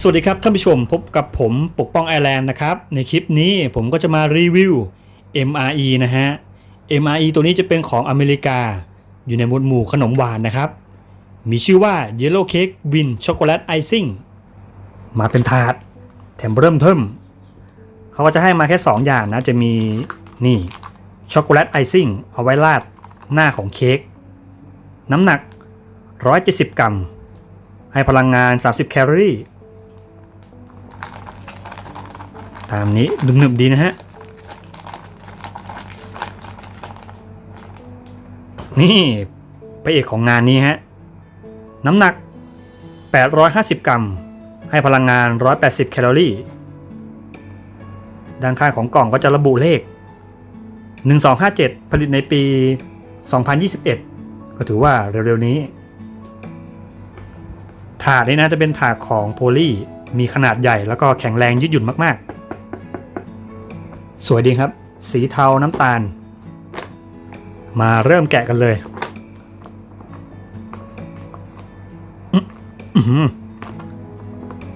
สวัสดีครับท่านผู้ชมพบกับผมปกป้องไอแลนด์นะครับ ในคลิปนี้ผมก็จะมารีวิว MRE นะฮะ MRE ตัวนี้จะเป็นของอเมริกา อยู่ในหมวดหมู่ขนมหวานนะครับ มีชื่อว่า Yellow Cake Win Chocolate Icing มาเป็นถาด แถมเริ่มเทิมเขาก็จะให้มาแค่ 2 อย่างนะ จะมีนี่ช็อกโกแลตไอซิ่งเอาไว้ราดหน้าของเค้กน้ำหนัก 170 กรัม ให้พลังงาน 30 แคลอรี่ ตามนี้ดึงหนึบดีนะฮะ นี่พระเอกของงานนี้ฮะ น้ำหนัก 850 กรัม ให้พลังงาน 180 แคลอรี่ ด้านข้างของกล่องก็จะระบุเลข 1257 ผลิตในปี 2021 ก็ถือว่าเร็วๆนี้ ถาดนี้นะจะเป็นถาดของโพลีมีขนาดใหญ่แล้วก็แข็งแรงยืดหยุ่นมากๆ สวยดีครับ สีเทาน้ำตาล มาเริ่มแกะกันเลยอื้ออื้อหือ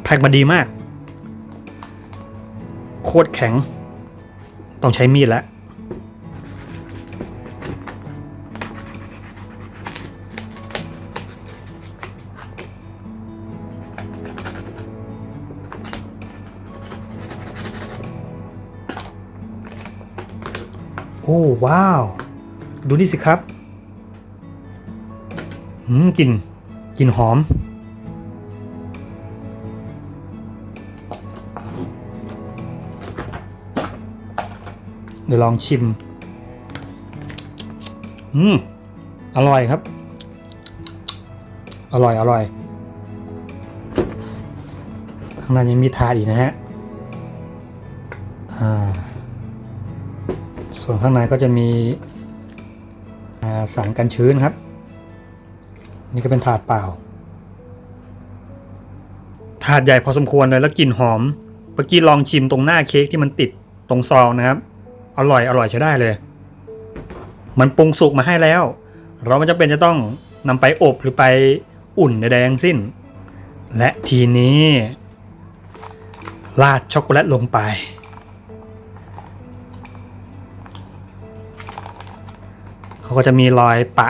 แพ็กมาดีมาก โคตรแข็ง ต้องใช้มีดแล้ว โอ้ว้าว ดูนี่สิครับหืมกลิ่นกลิ่นหอม เดี๋ยวลองชิม อืม อร่อยครับ อร่อย อร่อย ข้างในยังมีทาดอีกนะฮะ ส่วนข้างในก็จะมีสารกันชื้นครับ นี่ก็เป็นถาดเปล่า ถาดใหญ่พอสมควรเลยแล้วกลิ่นหอมเมื่อกี้ลองชิมตรงหน้าเค้กที่มันติดตรงซองนะครับ อร่อยอร่อยใช้ได้เลย มันปรุงสุกมาให้แล้ว เราไม่จำเป็นจะต้องนำไปอบหรือไปอุ่นใดๆทั้งสิ้น และทีนี้ราดช็อกโกแลตลงไป ก็จะมีรอยปะ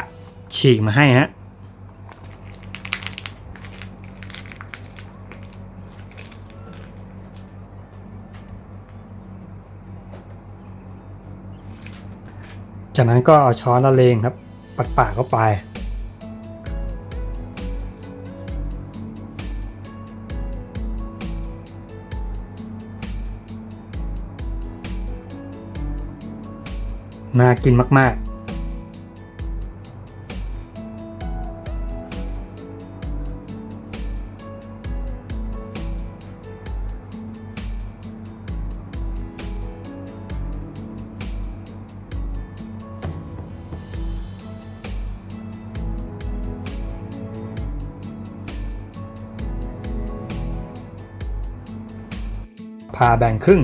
ฉีกมาให้ฮะจากนั้นก็เอาช้อนละเลงครับ ปัดปากเข้าไป น่ากินมาก ๆ พาแบ่งครึ่ง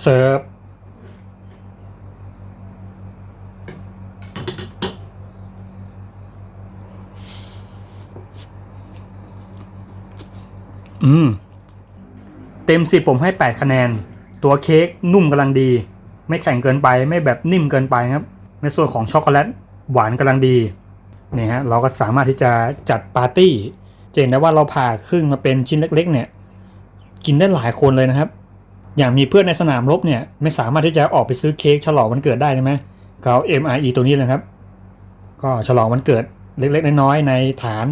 เสิร์ฟอืม เต็มสิบผมให้ 8 คะแนน ตัวเค้กนุ่มกำลังดี ไม่แข็งเกินไปไม่แบบนิ่มเกินไปครับ ในส่วนของช็อกโกแลตหวานกำลังดีนี่ฮะเราก็สามารถที่จะจัดปาร์ตี้จะเห็นได้ว่าเราผ่าครึ่งมาเป็นชิ้นเล็ก ๆ เนี่ย กินได้หลายคนเลยนะครับ อย่างมีเพื่อนในสนามรบเนี่ยไม่สามารถที่จะออกไปซื้อเค้กฉลองวันเกิดได้ใช่ไหมก็เอา MRE ตัวนี้เลยครับ ก็ฉลองวันเกิดเล็กๆ น้อยๆในฐาน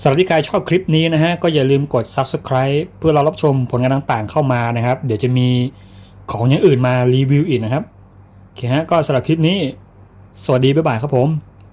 สำหรับที่ใครชอบคลิปนี้นะฮะ ก็อย่าลืมกด Subscribe เพื่อเรารับชมผลงานต่างๆเข้ามานะครับ เดี๋ยวจะมีของอย่างอื่นมารีวิวอีกนะครับ โอเคฮะ ก็สำหรับคลิปนี้ สวัสดี บ๊ายบายครับผม